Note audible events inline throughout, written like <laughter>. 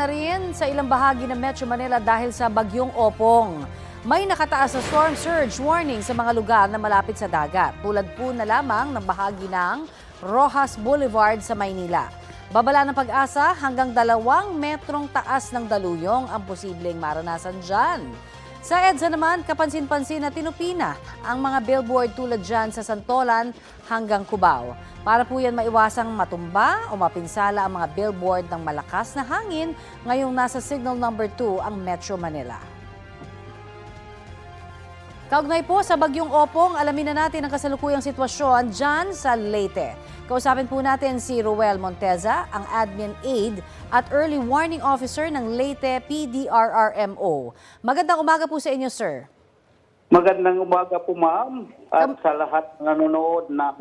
na rin sa ilang bahagi ng Metro Manila dahil sa bagyong Opong. May nakataas na storm surge warning sa mga lugar na malapit sa dagat, tulad po na lamang ng bahagi ng Rojas Boulevard sa Maynila. Babala ng pag-asa hanggang dalawang metrong taas ng daluyong ang posibleng maranasan dyan. Sa EDSA naman, kapansin-pansin na tinupina ang mga billboard tulad dyan sa Santolan hanggang Cubao. Para po yan maiwasang matumba o mapinsala ang mga billboard ng malakas na hangin ngayong nasa signal number 2 ang Metro Manila. Kaugnay po sa Bagyong Opong, alamin na natin ang kasalukuyang sitwasyon dyan sa Leyte. Kausapin po natin si Ruel Monteza, ang Admin Aid at Early Warning Officer ng Leyte PDRRMO. Magandang umaga po sa inyo, sir. Magandang umaga po ma'am at sa lahat ng nanonood ng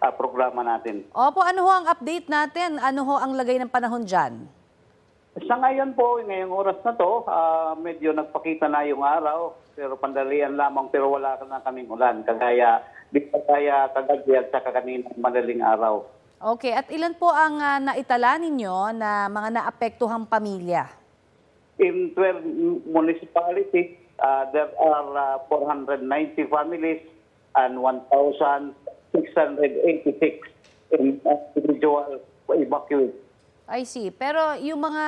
ah, programa natin. Opo, ano ho ang update natin? Ano ho ang lagay ng panahon dyan? Sa ngayon po, ngayong oras na to, ah, medyo nagpakita na yung araw, pero pandalian lamang, pero wala na kaming ulan. Kagaya, di pa kaya kagabi at saka kaninang madaling araw. Okay, at ilan po ang ah, naitala ninyo na mga naapektuhang pamilya? In 12 municipalities, ah, there are ah, 490 families and 1,686 in individual evacuees. I see. Pero yung mga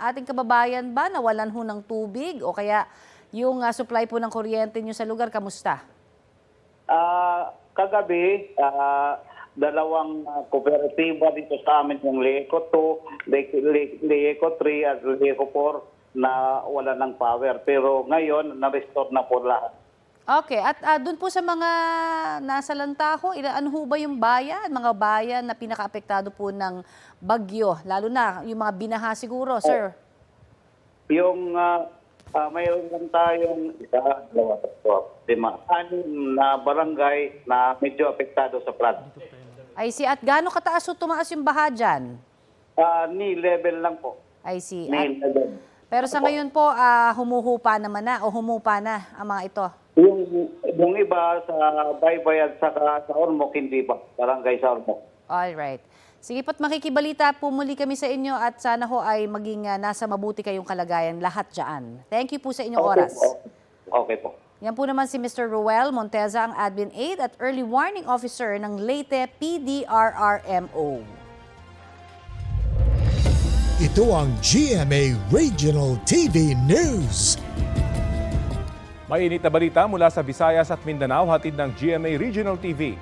ating kababayan ba nawalan ho ng tubig o kaya yung ah, supply po ng kuryente nyo sa lugar, kamusta? Ah, kagabi, ah, dalawang ah, kooperatiba dito sa amin, yung Leco 2, Le- Le- Leco 3 at Leco 4 na wala ng power. Pero ngayon, na-restore na po lahat. Okay, at ah, doon po sa mga nasa Lantaho, ila- ano ho ba yung bayan, mga bayan na pinakaapektado po ng bagyo? Lalo na yung mga binaha siguro, sir. Yung ah, ah, mayroon lang tayong isa, dalawa, tatlo, lima, anim na barangay na medyo apektado sa flood. I see. At gaano kataas o tumaas yung baha dyan? Ah, ni level lang po. I see. Ni At, level. pero sa ngayon po, ah, humuhupa naman na o humupa na ang mga ito. Yung, yung iba sa Baybay at saka sa Ormoc, hindi pa. Barangay sa Ormoc. All right. Sige po't makikibalita po muli kami sa inyo at sana ho ay maging ah, nasa mabuti kayong kalagayan lahat dyan. Thank you po sa inyong oras. po. Okay po. Yan po naman si Mr. Ruel Monteza, ang Admin Aid at Early Warning Officer ng Leyte PDRRMO. Ito ang GMA Regional TV News. Mainit na balita mula sa Visayas at Mindanao hatid ng GMA Regional TV.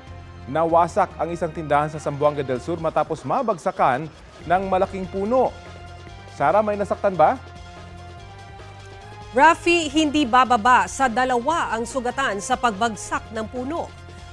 Nawasak ang isang tindahan sa Zamboanga del Sur matapos mabagsakan ng malaking puno. Sara, may nasaktan ba? Rafi, hindi bababa sa dalawa ang sugatan sa pagbagsak ng puno.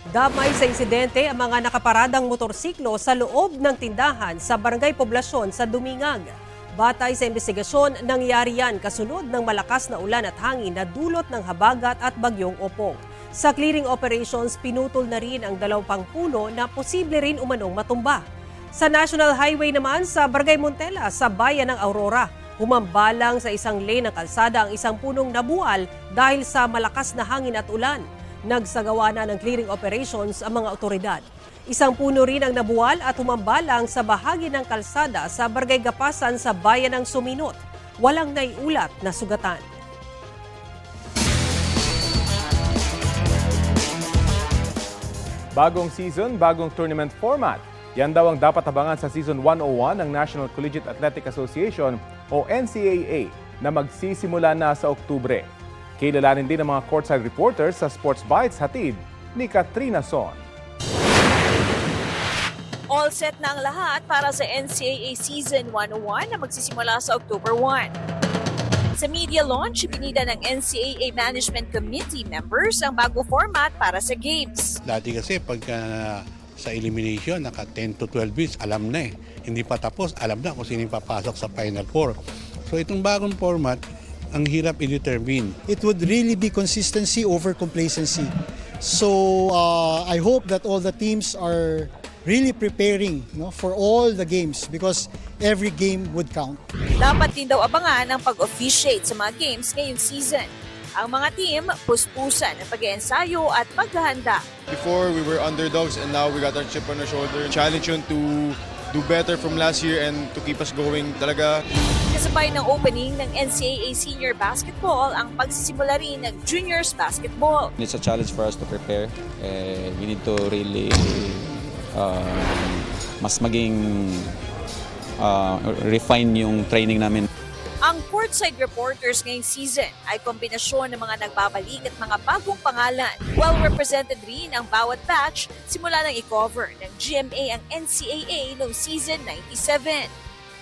Damay sa insidente ang mga nakaparadang motorsiklo sa loob ng tindahan sa Barangay Poblasyon sa Dumingag. Batay sa investigasyon, nangyari yan kasunod ng malakas na ulan at hangin na dulot ng habagat at bagyong opong. Sa clearing operations, pinutol na rin ang dalawang puno na posible rin umanong matumba. Sa National Highway naman sa Barangay Montela sa bayan ng Aurora, humambalang sa isang lane ng kalsada ang isang punong nabuwal dahil sa malakas na hangin at ulan. Nagsagawa na ng clearing operations ang mga otoridad. Isang puno rin ang nabuwal at humambalang sa bahagi ng kalsada sa Barangay Gapasan sa bayan ng Suminot. Walang naiulat na sugatan. Bagong season, bagong tournament format. Yan daw ang dapat abangan sa Season 101 ng National Collegiate Athletic Association o NCAA na magsisimula na sa Oktubre. Kilalanin din ang mga courtside reporters sa Sports Bites hatid ni Katrina Son. All set na ang lahat para sa NCAA Season 101 na magsisimula sa October 1. Sa media launch, pinida ng NCAA Management Committee members ang bago format para sa games. Dati kasi pagka sa elimination, naka 10 to 12 weeks, alam na eh. Hindi pa tapos, alam na kung sino yung papasok sa Final Four. So itong bagong format, ang hirap i-determine. it would really be consistency over complacency. So uh, I hope that all the teams are really preparing you know, for all the games because every game would count. Dapat din daw abangan ang pag-officiate sa mga games ngayong season. Ang mga team, puspusan ng pag-ensayo at paghahanda. Before we were underdogs and now we got our chip on our shoulder. Challenge yun to do better from last year and to keep us going talaga. Kasabay ng opening ng NCAA Senior Basketball ang pagsisimula rin ng Juniors Basketball. It's a challenge for us to prepare. Eh, we need to really uh, mas maging uh, refine yung training namin. Ang courtside reporters ngayong season ay kombinasyon ng mga nagbabalik at mga bagong pangalan. Well represented rin ang bawat batch simula nang i-cover ng GMA ang NCAA noong season 97.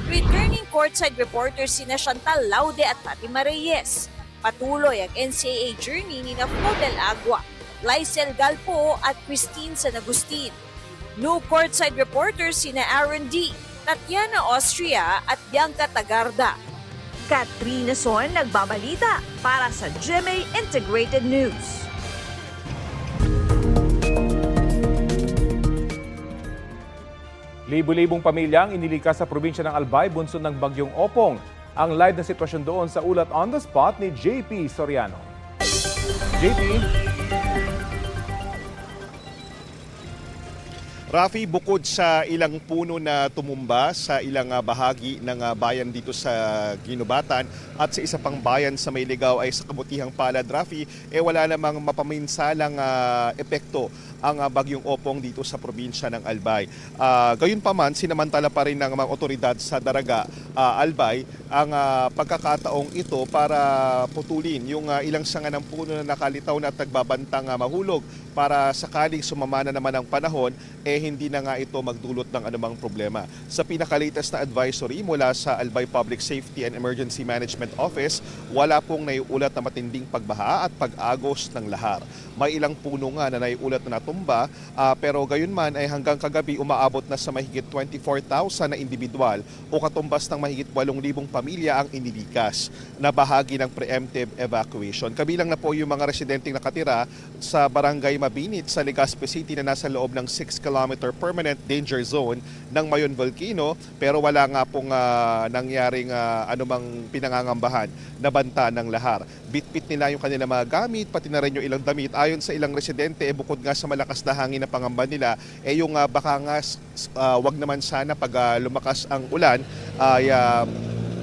Returning courtside reporters sina Chantal Laude at Fatima Reyes. Patuloy ang NCAA journey ni Flodel Agua, Lysel Galpo at Christine San Agustin. New courtside reporters sina Aaron D., Tatiana Austria at Bianca Tagarda. Katrina Son nagbabalita para sa GMA Integrated News. Libo-libong pamilya ang inilikas sa probinsya ng Albay bunsod ng bagyong Opong. Ang live na sitwasyon doon sa ulat on the spot ni JP Soriano. JP, Rafi, bukod sa ilang puno na tumumba sa ilang ah, bahagi ng ah, bayan dito sa Ginubatan at sa isa pang bayan sa Mayligaw ay sa kabutihang palad, Rafi, eh wala namang mapaminsalang ah, epekto ang ah, bagyong opong dito sa probinsya ng Albay. Ah, gayunpaman, sinamantala pa rin ng mga otoridad sa Daraga, ah, Albay, ang ah, pagkakataong ito para putulin yung ah, ilang sanga ng puno na nakalitaw na at nagbabantang ah, mahulog para sakaling sumama na naman ang panahon, eh hindi na nga ito magdulot ng anumang problema. Sa pinakalatest na advisory mula sa Albay Public Safety and Emergency Management Office, wala pong naiulat na matinding pagbaha at pag-agos ng lahar. May ilang puno nga na naiulat na natumba, ah, pero gayon man ay hanggang kagabi umaabot na sa mahigit 24,000 na individual o katumbas ng mahigit 8,000 pamilya ang inilikas na bahagi ng preemptive evacuation. Kabilang na po yung mga residenteng nakatira sa barangay Mabinit sa Legazpi City na nasa loob ng 6 kilometer permanent danger zone ng Mayon Volcano pero wala nga pong ah, nangyaring ah, anumang pinangangambahan na banta ng lahar. Bitbit nila yung kanilang mga gamit, pati na rin yung ilang damit. Ayon sa ilang residente, eh, bukod nga sa malakas na hangin na pangamba nila, eh yung ah, baka nga ah, wag naman sana pag ah, lumakas ang ulan ay ah,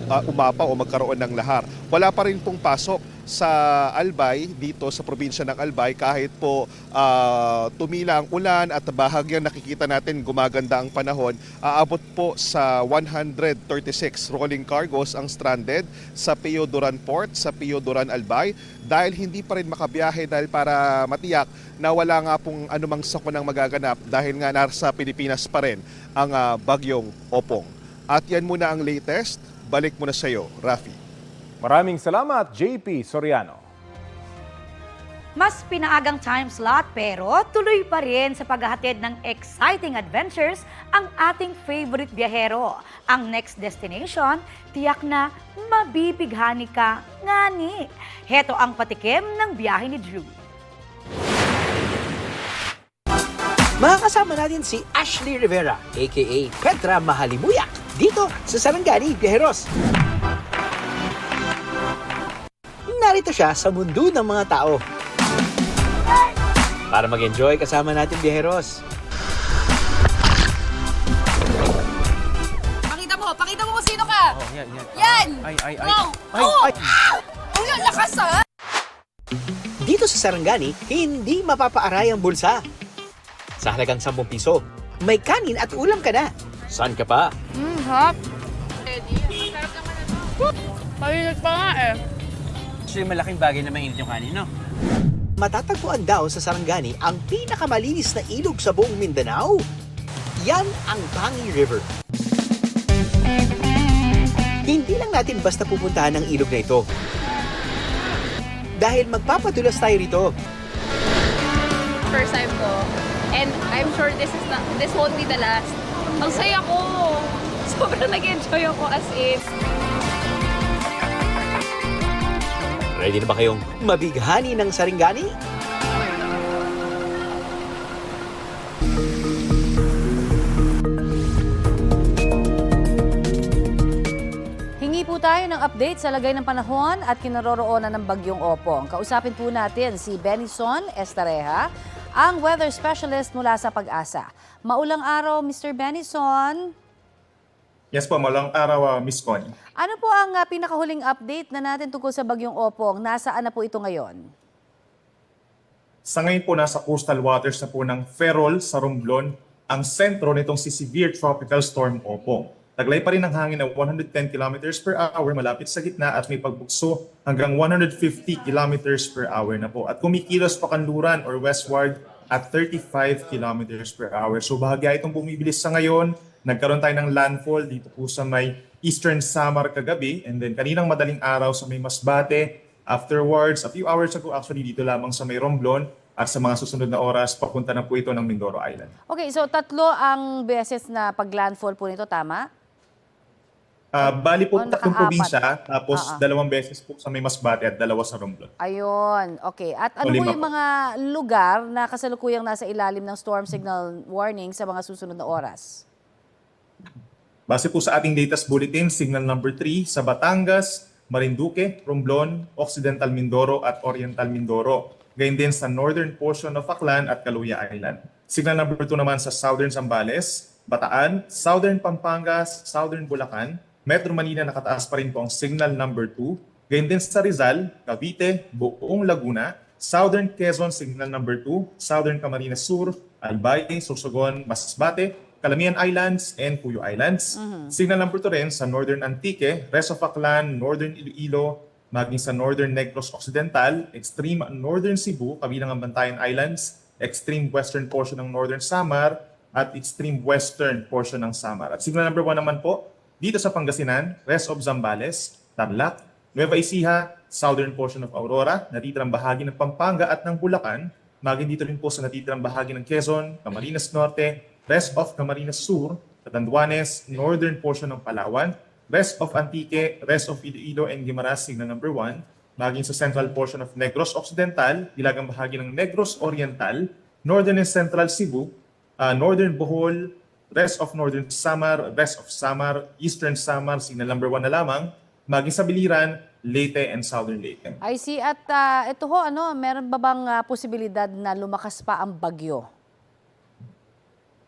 ah, umapaw o magkaroon ng lahar. Wala pa rin pong pasok sa Albay, dito sa probinsya ng Albay, kahit po ah, tumila ang ulan at bahagyang nakikita natin gumaganda ang panahon, aabot po sa 136 rolling cargos ang stranded sa Pio Duran Port, sa Pio Duran Albay, dahil hindi pa rin makabiyahe dahil para matiyak na wala nga pong anumang sakunang magaganap dahil nga nasa Pilipinas pa rin ang ah, bagyong Opong. At yan muna ang latest. Balik muna sa iyo, Rafi. maraming salamat JP Soriano. Mas pinaagang time slot pero tuloy pa rin sa paghahatid ng exciting adventures ang ating favorite biyahero. Ang next destination, tiyak na mabibighani ka ngani. Heto ang patikim ng biyahe ni Drew. Makakasama natin si Ashley Rivera, aka Petra Mahalimuyak, dito sa Sarangani, Viajeros. Narito siya sa mundo ng mga tao. Para mag-enjoy kasama natin, Viajeros. Pakita mo, pakita mo kung sino ka. Oh, yan, yan. Yan! Ay, ay, ay. Wow! Ay, oh! ay. <gasps> Oh, yan, lakas ha! Dito sa Sarangani, hindi mapapaaray ang bulsa. Sa halagang 10 piso, may kanin at ulam ka na. Saan ka pa? Hmm, ito. Mahilig pa nga eh. Actually, malaking bagay na mainit yung kanin, no? Matatagpuan daw sa Sarangani ang pinakamalinis na ilog sa buong Mindanao. Yan ang Bangi River. Hindi lang natin basta pupuntahan ang ilog na ito. Dahil magpapadulas tayo rito. First time ko. And I'm sure this is not, this won't be the last. Ang saya ko! Sobrang nag-enjoy ako as in. Ready na ba kayong mabighani ng Sarangani? Hingi po tayo ng update sa lagay ng panahon at kinaroroonan ng bagyong Opong. Kausapin po natin si Benison Estareja, ang weather specialist mula sa Pag-asa. Maulang araw, Mr. Benison. Yes po, malang araw, uh, Miss Connie. Ano po ang ah, pinakahuling update na natin tungkol sa bagyong Opong? Nasaan na po ito ngayon? Sa ngayon po, nasa coastal waters na po ng Ferrol sa Romblon, ang sentro nitong si Severe Tropical Storm Opong. Taglay pa rin ang hangin ng 110 kilometers per hour malapit sa gitna at may pagbukso hanggang 150 kilometers per hour na po. At kumikilos pa kanluran or westward at 35 kilometers per hour. So bahagya itong bumibilis sa ngayon. Nagkaroon tayo ng landfall dito po sa may Eastern Samar kagabi and then kaninang madaling araw sa may Masbate. Afterwards, a few hours ago actually dito lamang sa may Romblon at sa mga susunod na oras papunta na po ito ng Mindoro Island. Okay, so tatlo ang beses na pag-landfall po nito, tama? Ah, bali po Oh, tatlong probinsya, tapos ah. dalawang beses po sa may Masbate at dalawa sa Romblon. Ayun, okay. At ano po yung mga lugar na kasalukuyang nasa ilalim ng storm signal warning sa mga susunod na oras? Base po sa ating latest bulletin, signal number 3 sa Batangas, Marinduque, Romblon, Occidental Mindoro at Oriental Mindoro. Gayun din sa northern portion of Aklan at Caluya Island. Signal number 2 naman sa southern Zambales, Bataan, southern Pampangas, southern Bulacan, Metro Manila nakataas pa rin po ang signal number 2. Gayun din sa Rizal, Cavite, Buong Laguna, Southern Quezon signal number 2, Southern Camarines Sur, Albay, Sorsogon, Masbate, Calamian Islands, and Puyo Islands. Signal number 2 rin sa Northern Antique, Rest of Aklan, Northern Iloilo, maging sa Northern Negros Occidental, Extreme Northern Cebu, kabilang ang Bantayan Islands, Extreme Western portion ng Northern Samar, at Extreme Western portion ng Samar. At signal number 1 naman po, dito sa Pangasinan, Rest of Zambales, Tarlac, Nueva Ecija, Southern portion of Aurora, natitirang bahagi ng Pampanga at ng Bulacan, maging dito rin po sa natitirang bahagi ng Quezon, Camarines Norte, rest of Camarines Sur, Catanduanes, northern portion ng Palawan, rest of Antique, rest of Iloilo and Guimaras, signal number 1, maging sa central portion of Negros Occidental, ilagang bahagi ng Negros Oriental, northern and central Cebu, uh, northern Bohol, rest of northern Samar, rest of Samar, eastern Samar, signal number 1 na lamang, maging sa Biliran, Leyte and southern Leyte. I see. At ah, ito ho, ano, meron ba bang ah, posibilidad na lumakas pa ang bagyo?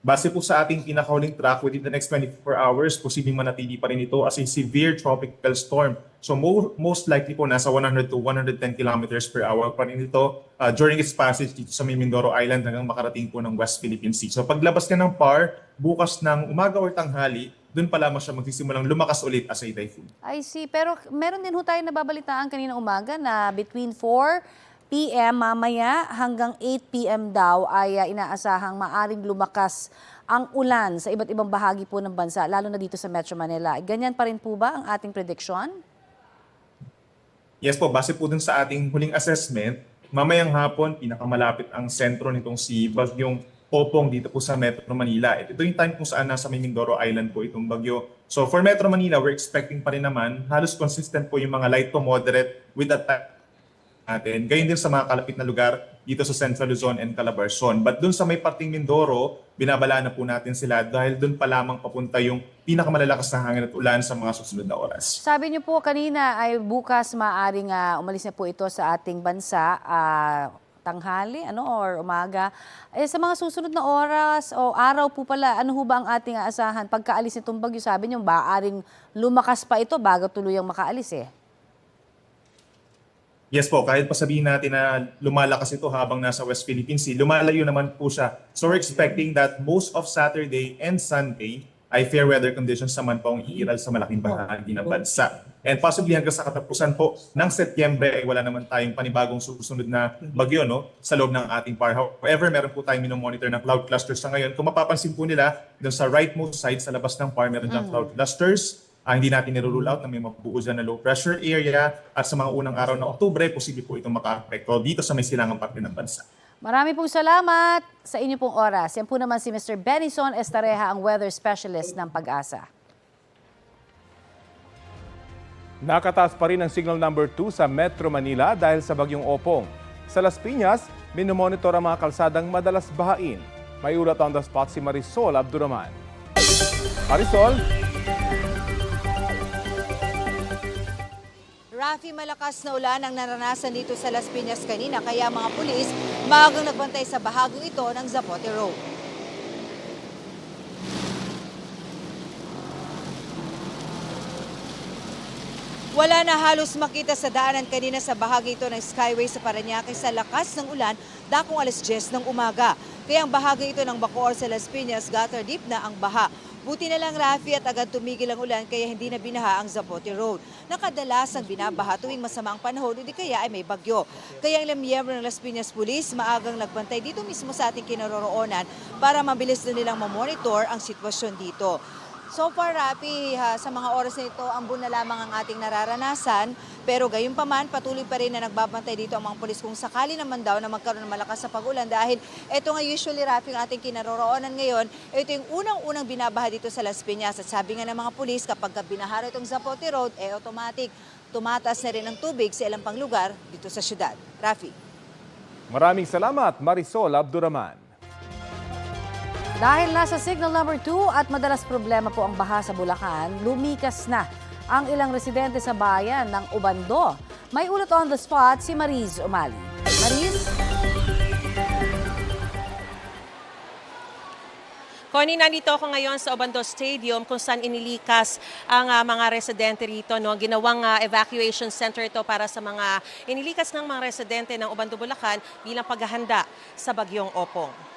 Base po sa ating pinakahuling track within the next 24 hours, posibleng manatili pa rin ito as a severe tropical storm. So mo- most likely po nasa 100 to 110 kilometers per hour pa rin ito uh, during its passage dito sa Mindoro Island hanggang makarating po ng West Philippine Sea. So paglabas niya ng PAR, bukas ng umaga or tanghali, doon pa lamang siya magsisimulang lumakas ulit as a typhoon. I see. Pero meron din ho tayo nababalitaan kanina umaga na between 4 p.m. mamaya hanggang 8 p.m. daw ay ah, inaasahang maaring lumakas ang ulan sa iba't ibang bahagi po ng bansa, lalo na dito sa Metro Manila. Ganyan pa rin po ba ang ating prediction? Yes po, base po dun sa ating huling assessment, mamayang hapon, pinakamalapit ang sentro nitong si Bagyong Opong dito po sa Metro Manila. Ito yung time kung saan nasa Mindoro Island po itong bagyo. So for Metro Manila, we're expecting pa rin naman, halos consistent po yung mga light to moderate with time natin. Gayun din sa mga kalapit na lugar dito sa Central Luzon and Calabarzon. But dun sa may parting Mindoro, binabala na po natin sila dahil dun pa lamang papunta yung pinakamalalakas na hangin at ulan sa mga susunod na oras. Sabi niyo po kanina ay bukas maaring ah, umalis na po ito sa ating bansa, ah, tanghali ano or umaga. Eh, sa mga susunod na oras o araw po pala, ano ho ba ang ating aasahan? Pagkaalis nitong bagyo, sabi niyo, maaring lumakas pa ito bago tuluyang makaalis eh. Yes po, kahit pa sabihin natin na lumalakas ito habang nasa West Philippine Sea, lumalayo naman po siya. So we're expecting that most of Saturday and Sunday ay fair weather conditions naman po ang iiral sa malaking bahagi ng bansa. And possibly hanggang sa katapusan po ng Setyembre ay wala naman tayong panibagong susunod na bagyo no, sa loob ng ating par. However, meron po tayong minomonitor ng cloud clusters sa ngayon. Kung mapapansin po nila, dun sa rightmost side sa labas ng par, meron dyan cloud clusters. Ah, hindi natin nirule out na may mabuo dyan na low pressure area at sa mga unang araw ng Oktubre, posible po itong maka-apekto dito sa may silangang parte ng bansa. Marami pong salamat sa inyo pong oras. Yan po naman si Mr. Benison Estareja, ang weather specialist ng Pag-asa. Nakataas pa rin ang signal number 2 sa Metro Manila dahil sa bagyong Opong. Sa Las Piñas, minomonitor ang mga kalsadang madalas bahain. May ulat on the spot si Marisol Abduraman. Marisol, Rafi, malakas na ulan ang naranasan dito sa Las Piñas kanina kaya mga pulis maagang nagbantay sa bahaging ito ng Zapote Road. Wala na halos makita sa daanan kanina sa bahagi ito ng Skyway sa Paranaque sa lakas ng ulan dakong alas 10 ng umaga. Kaya ang bahagi ito ng Bacoor sa Las Piñas, gutter deep na ang baha. Buti na lang Rafi at agad tumigil ang ulan kaya hindi na binaha ang Zapote Road. Nakadalasang binabaha tuwing masamang panahon o kaya ay may bagyo. Kaya ang ilang miyembro ng Las Piñas Police maagang nagbantay dito mismo sa ating kinaroroonan para mabilis na nilang mamonitor ang sitwasyon dito. So far, Rapi, ha, sa mga oras na ito, ambon na lamang ang ating nararanasan. Pero gayon pa man, patuloy pa rin na nagbabantay dito ang mga polis kung sakali naman daw na magkaroon ng malakas sa pagulan. Dahil ito nga usually, Rapi, ang ating kinaroroonan ngayon, ito yung unang-unang binabaha dito sa Las Piñas. At sabi nga ng mga polis, kapag binahara itong Zapote Road, eh automatic, tumataas na rin ang tubig sa ilang pang lugar dito sa syudad. Rafi. Maraming salamat, Marisol Abduraman. Dahil nasa signal number 2 at madalas problema po ang baha sa Bulacan, lumikas na ang ilang residente sa bayan ng Ubando. May ulat on the spot si Mariz Umali. Mariz? Connie, nandito ako ngayon sa Obando Stadium kung saan inilikas ang ah, mga residente rito. No? Ginawang ah, evacuation center ito para sa mga inilikas ng mga residente ng Obando, Bulacan bilang paghahanda sa bagyong Opong.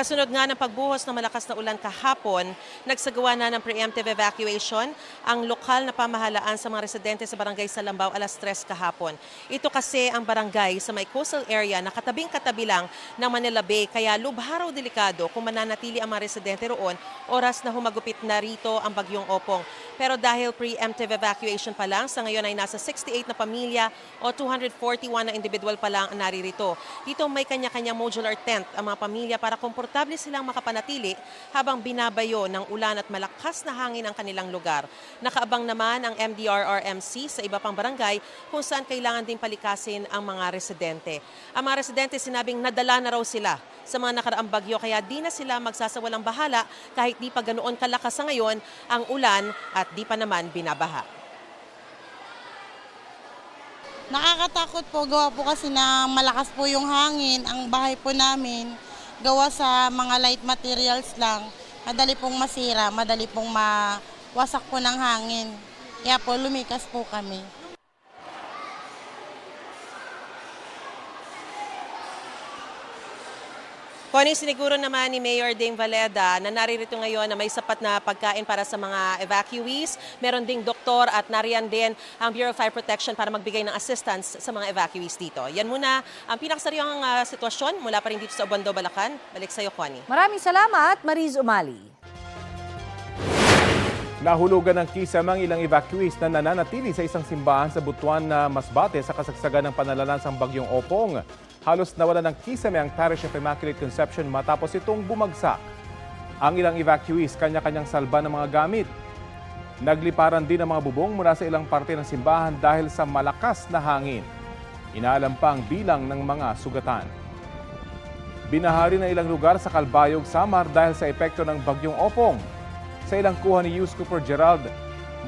Kasunod nga ng pagbuhos ng malakas na ulan kahapon, nagsagawa na ng preemptive evacuation ang lokal na pamahalaan sa mga residente sa barangay Salambao alas 3 kahapon. Ito kasi ang barangay sa may coastal area na katabing-katabi lang ng Manila Bay kaya lubharaw delikado kung mananatili ang mga residente roon oras na humagupit na rito ang bagyong Opong. Pero dahil preemptive evacuation pa lang, sa ngayon ay nasa 68 na pamilya o 241 na individual pa lang ang naririto. Dito may kanya-kanyang modular tent ang mga pamilya para komportable silang makapanatili habang binabayo ng ulan at malakas na hangin ang kanilang lugar. Nakaabang naman ang MDRRMC sa iba pang barangay kung saan kailangan din palikasin ang mga residente. Ang mga residente sinabing nadala na raw sila sa mga nakaraang bagyo kaya di na sila magsasawalang bahala kahit di pa ganoon kalakas sa ngayon ang ulan at di pa naman binabaha. Nakakatakot po, gawa po kasi na malakas po yung hangin. Ang bahay po namin, gawa sa mga light materials lang. Madali pong masira, madali pong mawasak po ng hangin. Kaya po lumikas po kami. Connie, siniguro naman ni Mayor Ding Valeda na naririto ngayon na may sapat na pagkain para sa mga evacuees. Meron ding doktor at nariyan din ang Bureau of Fire Protection para magbigay ng assistance sa mga evacuees dito. Yan muna ang pinakasaryong uh, sitwasyon mula pa rin dito sa Obando, Balacan. Balik sa iyo, Connie. Maraming salamat, Mariz Umali. Nahulugan ng kisam ang ilang evacuees na nananatili sa isang simbahan sa Butuan na Masbate sa kasagsagan ng panalalansang bagyong Opong. Halos nawala ng kisame ang Parish of Immaculate Conception matapos itong bumagsak. Ang ilang evacuees kanya-kanyang salba ng mga gamit. Nagliparan din ang mga bubong mula sa ilang parte ng simbahan dahil sa malakas na hangin. Inaalam pa ang bilang ng mga sugatan. Binahari na ilang lugar sa Kalbayog, Samar dahil sa epekto ng bagyong Opong. Sa ilang kuha ni Yus Cooper Gerald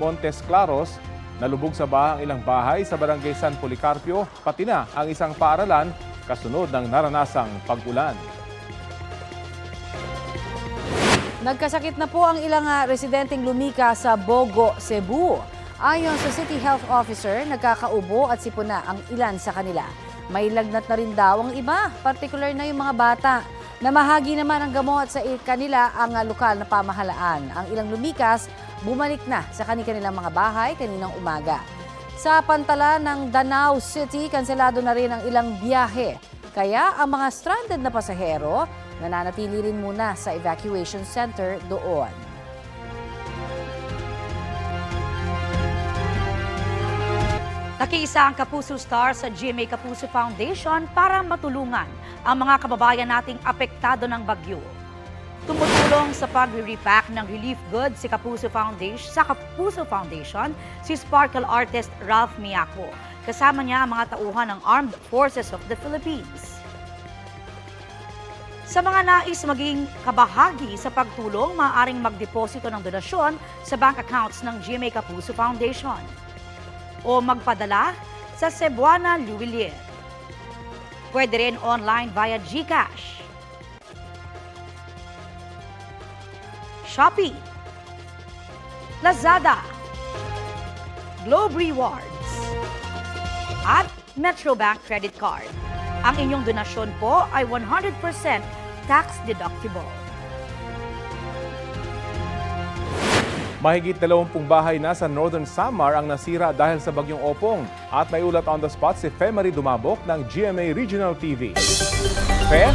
Montes Claros, nalubog sa baha ang ilang bahay sa barangay San Policarpio, pati na ang isang paaralan kasunod ng naranasang pag-ulan. Nagkasakit na po ang ilang ah, residenteng lumika sa Bogo, Cebu. Ayon sa City Health Officer, nagkakaubo at sipuna ang ilan sa kanila. May lagnat na rin daw ang iba, partikular na yung mga bata. Namahagi naman ang gamot sa kanila ang ah, lokal na pamahalaan. Ang ilang lumikas, bumalik na sa kanilang mga bahay kaninang umaga. Sa pantala ng Danau City, kanselado na rin ang ilang biyahe. Kaya ang mga stranded na pasahero, nananatili rin muna sa evacuation center doon. Nakiisa ang Kapuso Star sa GMA Kapuso Foundation para matulungan ang mga kababayan nating apektado ng bagyo. Tumutulong sa pag-repack ng relief goods si Kapuso Foundation, sa Kapuso Foundation si sparkle artist Ralph Miyako. Kasama niya ang mga tauhan ng Armed Forces of the Philippines. Sa mga nais maging kabahagi sa pagtulong, maaaring magdeposito ng donasyon sa bank accounts ng GMA Kapuso Foundation o magpadala sa Cebuana Luwilier. Pwede rin online via GCash. Shopee, Lazada, Globe Rewards at Metrobank Credit Card. Ang inyong donasyon po ay 100% tax deductible. Mahigit 20 bahay na sa Northern Samar ang nasira dahil sa bagyong Opong. At may ulat on the spot si Fe Dumabok ng GMA Regional TV. Fe?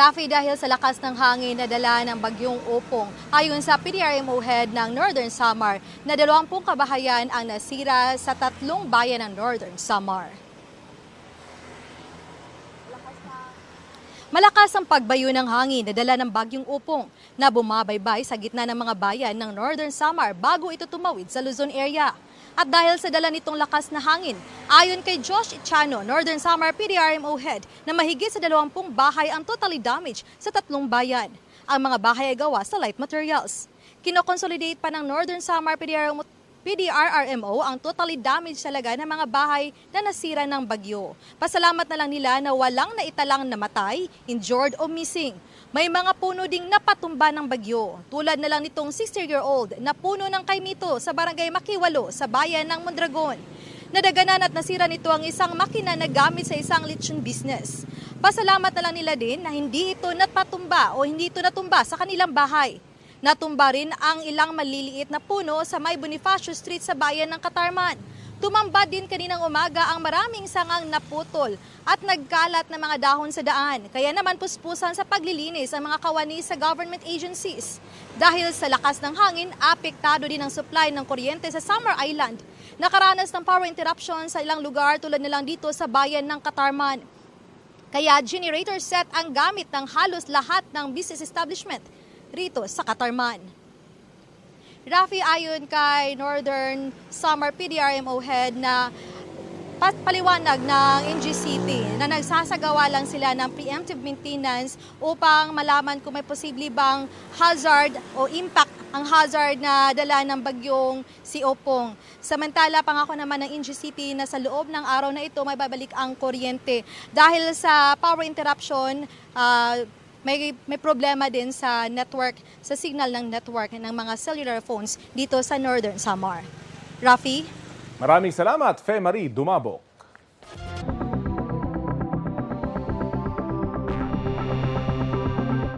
Rafi, dahil sa lakas ng hangin na dala ng bagyong Opong, ayon sa PDRMO head ng Northern Samar, na 20 kabahayan ang nasira sa tatlong bayan ng Northern Samar. Malakas ang pagbayo ng hangin na dala ng bagyong Upong na bumabaybay sa gitna ng mga bayan ng Northern Samar bago ito tumawid sa Luzon area. At dahil sa dala nitong lakas na hangin, ayon kay Josh Ichano, Northern Samar PDRMO head, na mahigit sa 20 bahay ang totally damaged sa tatlong bayan. Ang mga bahay ay gawa sa light materials. Kinoconsolidate pa ng Northern Samar PDRMO PDRRMO ang totally damaged talaga ng mga bahay na nasira ng bagyo. Pasalamat na lang nila na walang naitalang namatay, injured o missing. May mga puno ding napatumba ng bagyo, tulad na lang nitong 60-year-old na puno ng kaimito sa barangay Makiwalo sa bayan ng Mondragon. Nadaganan at nasira nito ang isang makina na gamit sa isang lechon business. Pasalamat na lang nila din na hindi ito napatumba o hindi ito natumba sa kanilang bahay. Natumba rin ang ilang maliliit na puno sa May Bonifacio Street sa bayan ng Katarman. Tumamba din kaninang umaga ang maraming sangang naputol at nagkalat na mga dahon sa daan. Kaya naman puspusan sa paglilinis ang mga kawani sa government agencies. Dahil sa lakas ng hangin, apektado din ang supply ng kuryente sa Summer Island. Nakaranas ng power interruption sa ilang lugar tulad na lang dito sa bayan ng Katarman. Kaya generator set ang gamit ng halos lahat ng business establishment rito sa Katarman. Rafi, ayon kay Northern Summer PDRMO head na paliwanag ng NGCT na nagsasagawa lang sila ng preemptive maintenance upang malaman kung may posible bang hazard o impact ang hazard na dala ng bagyong si Opong. Samantala, pangako naman ng NGCT na sa loob ng araw na ito may babalik ang kuryente. Dahil sa power interruption, ah, may, may problema din sa network, sa signal ng network ng mga cellular phones dito sa Northern Samar. Rafi? Maraming salamat, Fe Marie Dumabok.